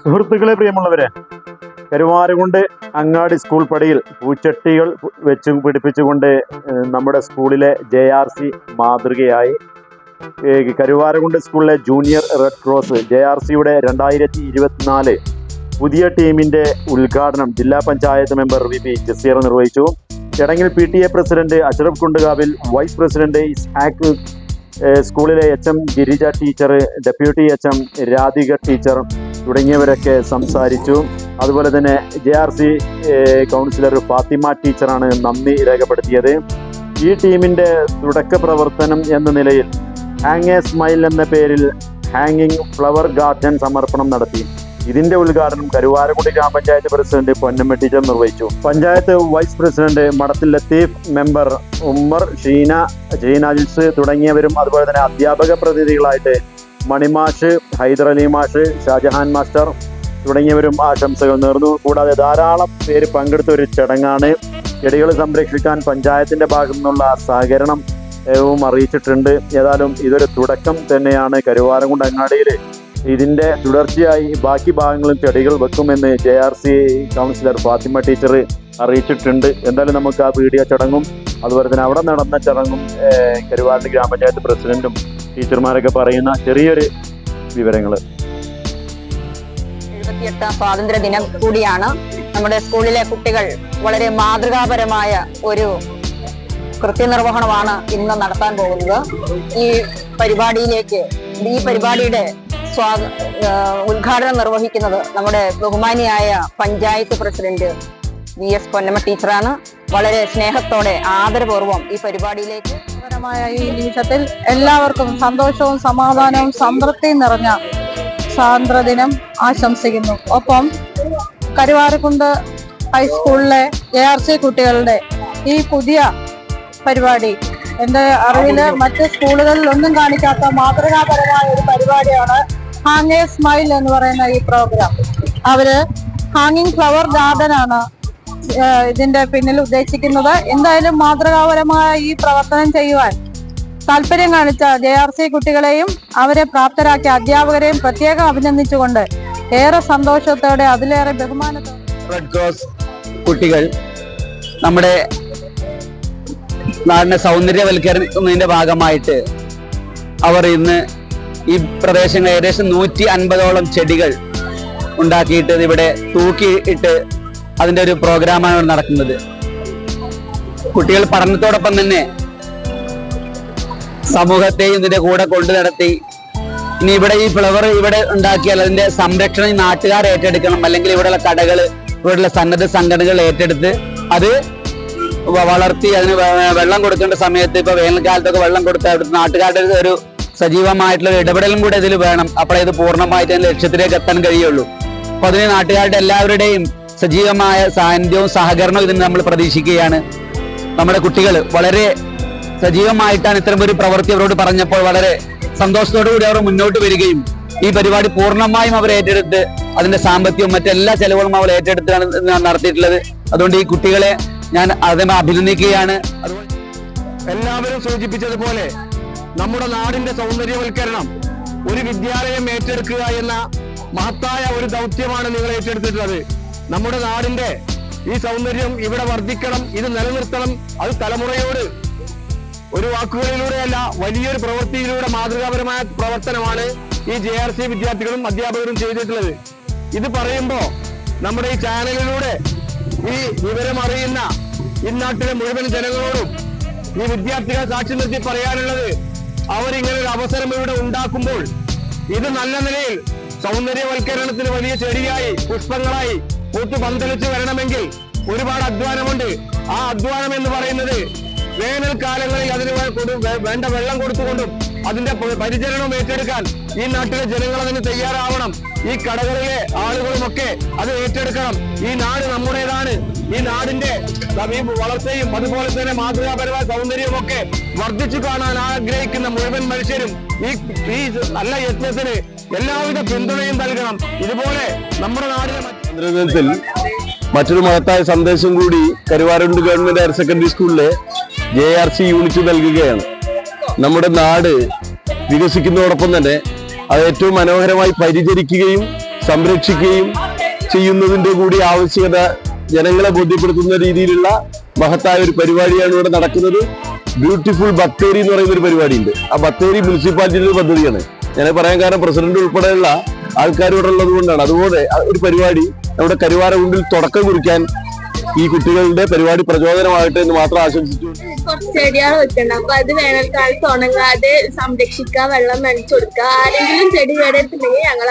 സുഹൃത്തുക്കളെ പ്രിയമുള്ളവരെ കരുവാരുകൊണ്ട് അങ്ങാടി സ്കൂൾ പടിയിൽ പൂച്ചട്ടികൾ വെച്ച് പിടിപ്പിച്ചുകൊണ്ട് നമ്മുടെ സ്കൂളിലെ ജെ ആർ സി മാതൃകയായി കരുവാരകുണ്ട് സ്കൂളിലെ junior red cross J R സിയുടെ രണ്ടായിരത്തി ഇരുപത്തിനാല് പുതിയ ടീമിന്റെ ഉദ്ഘാടനം ജില്ലാ panchayat member V P Jaseer നിർവഹിച്ചു. ചടങ്ങിൽ P T A president Ashraf Kundukavil vice president Ishaq സ്കൂളിലെ H M Girija teacher deputy H M Radhika teacher തുടങ്ങിയവരൊക്കെ സംസാരിച്ചു. അതുപോലെ തന്നെ J R C councillor Fathima ടീച്ചറാണ് നന്ദി രേഖപ്പെടുത്തിയത്. ഈ ടീമിന്റെ തുടക്ക പ്രവർത്തനം എന്ന നിലയിൽ ഹാങ് എ സ്മൈൽ എന്ന പേരിൽ ഹാങ്ങിങ് ഫ്ലവർ ഗാർഡൻ സമർപ്പണം നടത്തി. ഇതിന്റെ ഉദ്ഘാടനം കരുവാരക്കുടി ഗ്രാമപഞ്ചായത്ത് പ്രസിഡന്റ് പൊന്നമ്മ ടീച്ചർ നിർവഹിച്ചു. Panchayat vice president Madathil Latheef member Ummer Sheena Sheena Jils തുടങ്ങിയവരും അതുപോലെ തന്നെ അധ്യാപക പ്രതിനിധികളായിട്ട് മണിമാഷ് ഹൈദരലി മാഷ് ഷാജഹാൻ മാസ്റ്റർ തുടങ്ങിയവരും ആശംസകൾ നേർന്നു. കൂടാതെ ധാരാളം പേര് പങ്കെടുത്ത ഒരു ചടങ്ങാണ് ചെടികൾ സംരക്ഷിക്കാൻ പഞ്ചായത്തിന്റെ ഭാഗത്തു നിന്നുള്ള സഹകരണം വും അറിയിച്ചിട്ടുണ്ട്. ഏതായാലും ഇതൊരു തുടക്കം തന്നെയാണ്. കരുവാരംകുണ്ട് അങ്ങാടിയിൽ ഇതിന്റെ തുടർച്ചയായി ബാക്കി ഭാഗങ്ങളും ചെടികൾ വെക്കുമെന്ന് J R C councillor Fathima teacher അറിയിച്ചിട്ടുണ്ട്. എന്തായാലും നമുക്ക് ആ വീഡിയോ ചടങ്ങും അതുപോലെ തന്നെ അവിടെ നടന്ന ചടങ്ങും കരുവാരണ്ട് ഗ്രാമപഞ്ചായത്ത് പ്രസിഡന്റും ടീച്ചർമാരൊക്കെ പറയുന്ന ചെറിയൊരു വിവരങ്ങൾ എഴുപത്തിയെട്ടാം സ്വാതന്ത്ര്യ ദിനം കൂടിയാണ് നമ്മുടെ സ്കൂളിലെ കുട്ടികൾ വളരെ മാതൃകാപരമായ ഒരു കൃത്യനിർവഹണമാണ് ഇന്ന് നടത്താൻ പോകുന്നത്. ഈ പരിപാടിയിലേക്ക് ഈ പരിപാടിയുടെ സ്വാ ഉദ്ഘാടനം നിർവഹിക്കുന്നത് നമ്മുടെ ബഹുമാനിയായ panchayat president V S Ponnamma ടീച്ചറാണ്. വളരെ സ്നേഹത്തോടെ ആദരപൂർവം ഈ പരിപാടിയിലേക്ക് പരമായ ഈ നിമിഷത്തിൽ എല്ലാവർക്കും സന്തോഷവും സമാധാനവും സംതൃപ്തിയും നിറഞ്ഞ സ്വാതന്ത്ര്യദിനം ആശംസിക്കുന്നു. ഒപ്പം കരുവാരക്കുണ്ട് ഹൈസ്കൂളിലെ എ ആർ സി കുട്ടികളുടെ ഈ പുതിയ പരിപാടി എന്റെ അറിവിൽ മറ്റ് സ്കൂളുകളിൽ ഒന്നും കാണിക്കാത്ത മാതൃകാപരമായ ഒരു പരിപാടിയാണ് ഹാങ് എ സ്മൈൽ എന്ന് പറയുന്ന ഈ പ്രോഗ്രാം അവർ ഹാങ്ങിങ് ഫ്ലവർ ഗാർഡൻ ആണ് ഇതിന്റെ പിന്നിൽ ഉദ്ദേശിക്കുന്നത് എന്തായാലും മാതൃകാപരമായ ഈ പ്രവർത്തനം ചെയ്യുവാൻ താല്പര്യം കാണിച്ച ജെ ആർ സി കുട്ടികളെയും അവരെ പ്രാപ്തരാക്കിയ അധ്യാപകരെയും പ്രത്യേകം അഭിനന്ദിച്ചുകൊണ്ട് ഏറെ സന്തോഷത്തോടെ അതിലേറെ ബഹുമാനത്തോടെ റെഡ് ക്രോസ് കുട്ടികൾ നമ്മുടെ നാടിനെ സൗന്ദര്യവൽക്കരിക്കുന്നതിന്റെ ഭാഗമായിട്ട് അവർ ഇന്ന് ഈ പ്രദേശങ്ങൾ ഏകദേശം നൂറ്റി അൻപതോളം ചെടികൾ ഉണ്ടാക്കിയിട്ട് ഇവിടെ തൂക്കിയിട്ട് അതിന്റെ ഒരു പ്രോഗ്രാമാണ് നടക്കുന്നത്. കുട്ടികൾ പഠനത്തോടൊപ്പം തന്നെ സമൂഹത്തെയും ഇതിന്റെ കൂടെ കൊണ്ടു നടത്തി. ഇനി ഇവിടെ ഈ ഫ്ലവർ ഇവിടെ ഉണ്ടാക്കിയാൽ അതിന്റെ സംരക്ഷണം നാട്ടുകാർ ഏറ്റെടുക്കണം. അല്ലെങ്കിൽ ഇവിടെയുള്ള കടകൾ ഇവിടെയുള്ള സന്നദ്ധ സംഘടനകൾ ഏറ്റെടുത്ത് അത് വളർത്തി അതിന് വെള്ളം കൊടുക്കേണ്ട സമയത്ത് ഇപ്പൊ വേനൽക്കാലത്തൊക്കെ വെള്ളം കൊടുത്ത് അവിടുത്തെ നാട്ടുകാരുടെ ഒരു സജീവമായിട്ടുള്ള ഇടപെടലും കൂടെ ഇതിൽ വേണം. അപ്പോഴേ ഇത് പൂർണമായിട്ട് ലക്ഷ്യത്തിലേക്ക് എത്താൻ കഴിയുള്ളൂ. അപ്പൊ അതിന് നാട്ടുകാരുടെ എല്ലാവരുടെയും സജീവമായ സാന്നിധ്യവും സഹകരണവും ഇതിന് നമ്മൾ പ്രതീക്ഷിക്കുകയാണ്. നമ്മുടെ കുട്ടികൾ വളരെ സജീവമായിട്ടാണ് ഇത്തരം ഒരു പ്രവൃത്തി അവരോട് പറഞ്ഞപ്പോൾ വളരെ സന്തോഷത്തോടു കൂടി അവർ മുന്നോട്ട് വരികയും ഈ പരിപാടി പൂർണമായും അവർ ഏറ്റെടുത്ത് അതിന്റെ സാമ്പത്തികവും മറ്റെല്ലാ ചെലവുകളും അവർ ഏറ്റെടുത്താണ് നടത്തിയിട്ടുള്ളത്. അതുകൊണ്ട് ഈ കുട്ടികളെ ഞാൻ അതിനെ അഭിനന്ദിക്കുകയാണ്. എല്ലാവരും സൂചിപ്പിച്ചതുപോലെ നമ്മുടെ നാടിന്റെ സൗന്ദര്യവൽക്കരണം ഒരു വിദ്യാലയം ഏറ്റെടുക്കുക എന്ന മഹത്തായ ഒരു ദൗത്യമാണ് നിങ്ങൾ ഏറ്റെടുത്തിട്ടുള്ളത്. നമ്മുടെ നാടിന്റെ ഈ സൗന്ദര്യം ഇവിടെ വർദ്ധിക്കണം ഇത് നിലനിർത്തണം അത് തലമുറയോട് ഒരു വാക്കുകളിലൂടെയല്ല വലിയൊരു പ്രവൃത്തിയിലൂടെ മാതൃകാപരമായ പ്രവർത്തനമാണ് ഈ ജെ ആർ സി വിദ്യാർത്ഥികളും അധ്യാപകരും ചെയ്തിട്ടുള്ളത്. ഇത് പറയുമ്പോ നമ്മുടെ ഈ ചാനലിലൂടെ ഈ വിവരം അറിയുന്ന ഇന്നാട്ടിലെ നാട്ടിലെ മുഴുവൻ ജനങ്ങളോടും ഈ വിദ്യാർത്ഥികൾ സാക്ഷി നിർത്തി പറയാനുള്ളത് അവരിങ്ങനെ ഒരു അവസരം ഇവിടെ ഉണ്ടാക്കുമ്പോൾ ഇത് നല്ല നിലയിൽ സൗന്ദര്യവൽക്കരണത്തിന് വലിയ ചെടിയായി പുഷ്പങ്ങളായി പൂത്ത് പന്തലിച്ച് വരണമെങ്കിൽ ഒരുപാട് അധ്വാനമുണ്ട്. ആ അധ്വാനം എന്ന് പറയുന്നത് വേനൽക്കാലങ്ങളിൽ അതിന് വേണ്ട വെള്ളം കൊടുത്തുകൊണ്ടും അതിന്റെ പരിചരണം ഏറ്റെടുക്കാൻ ഈ നാട്ടിലെ ജനങ്ങൾ അതിന് തയ്യാറാവണം. ഈ കടകളിലെ ആളുകളുമൊക്കെ അത് ഏറ്റെടുക്കണം. ഈ നാട് നമ്മുടേതാണ്. ഈ നാടിന്റെ വളർച്ചയും അതുപോലെ തന്നെ മാതൃകാപരമായ സൗന്ദര്യവും ഒക്കെ വർദ്ധിച്ചു കാണാൻ ആഗ്രഹിക്കുന്ന മുഴുവൻ മനുഷ്യരും ഈ ഈ നല്ല യജ്ഞത്തിന് എല്ലാവിധ പിന്തുണയും നൽകണം. ഇതുപോലെ നമ്മുടെ നാടിലെ മറ്റ് മറ്റൊരു മഹത്തായ സന്ദേശം കൂടി കരുവാരുണ്ട് ഗവൺമെന്റ് ഹയർ സെക്കൻഡറി സ്കൂളിലെ ജെ ആർ സി യൂണിറ്റ് നൽകുകയാണ്. നമ്മുടെ നാട് വികസിക്കുന്നതോടൊപ്പം തന്നെ അത് ഏറ്റവും മനോഹരമായി പരിചരിക്കുകയും സംരക്ഷിക്കുകയും ചെയ്യുന്നതിന്റെ കൂടി ആവശ്യകത ജനങ്ങളെ ബോധ്യപ്പെടുത്തുന്ന രീതിയിലുള്ള മഹത്തായ ഒരു പരിപാടിയാണ് ഇവിടെ നടക്കുന്നത്. ബ്യൂട്ടിഫുൾ ബത്തേരി എന്ന് പറയുന്ന ഒരു പരിപാടിയുണ്ട്. ആ ബത്തേരി മുനിസിപ്പാലിറ്റിയുടെ പദ്ധതിയാണ്. ഞാൻ പറയാൻ കാരണം പ്രസിഡന്റ് ഉൾപ്പെടെയുള്ള ഉള്ളത് കൊണ്ടാണ്. അതുപോലെ ഒരു പരിപാടി നമ്മുടെ കരുവാരകുണ്ടിൽ തുടക്കം കുറിക്കാൻ ഈ കുട്ടികളുടെ പരിപാടി പ്രചോദനമാകട്ടെ എന്ന് മാത്രം ആശംസിച്ചു. കുറച്ച് ചെടികൾ വെക്കണം അപ്പൊ അത് വേനൽക്കാലത്ത് ഉണങ്ങാതെ സംരക്ഷിക്കുക വെള്ളം നനച്ചു കൊടുക്കുക. ആരെങ്കിലും ചെടി കേടെടുത്തിട്ടുണ്ടെങ്കിൽ ഞങ്ങൾ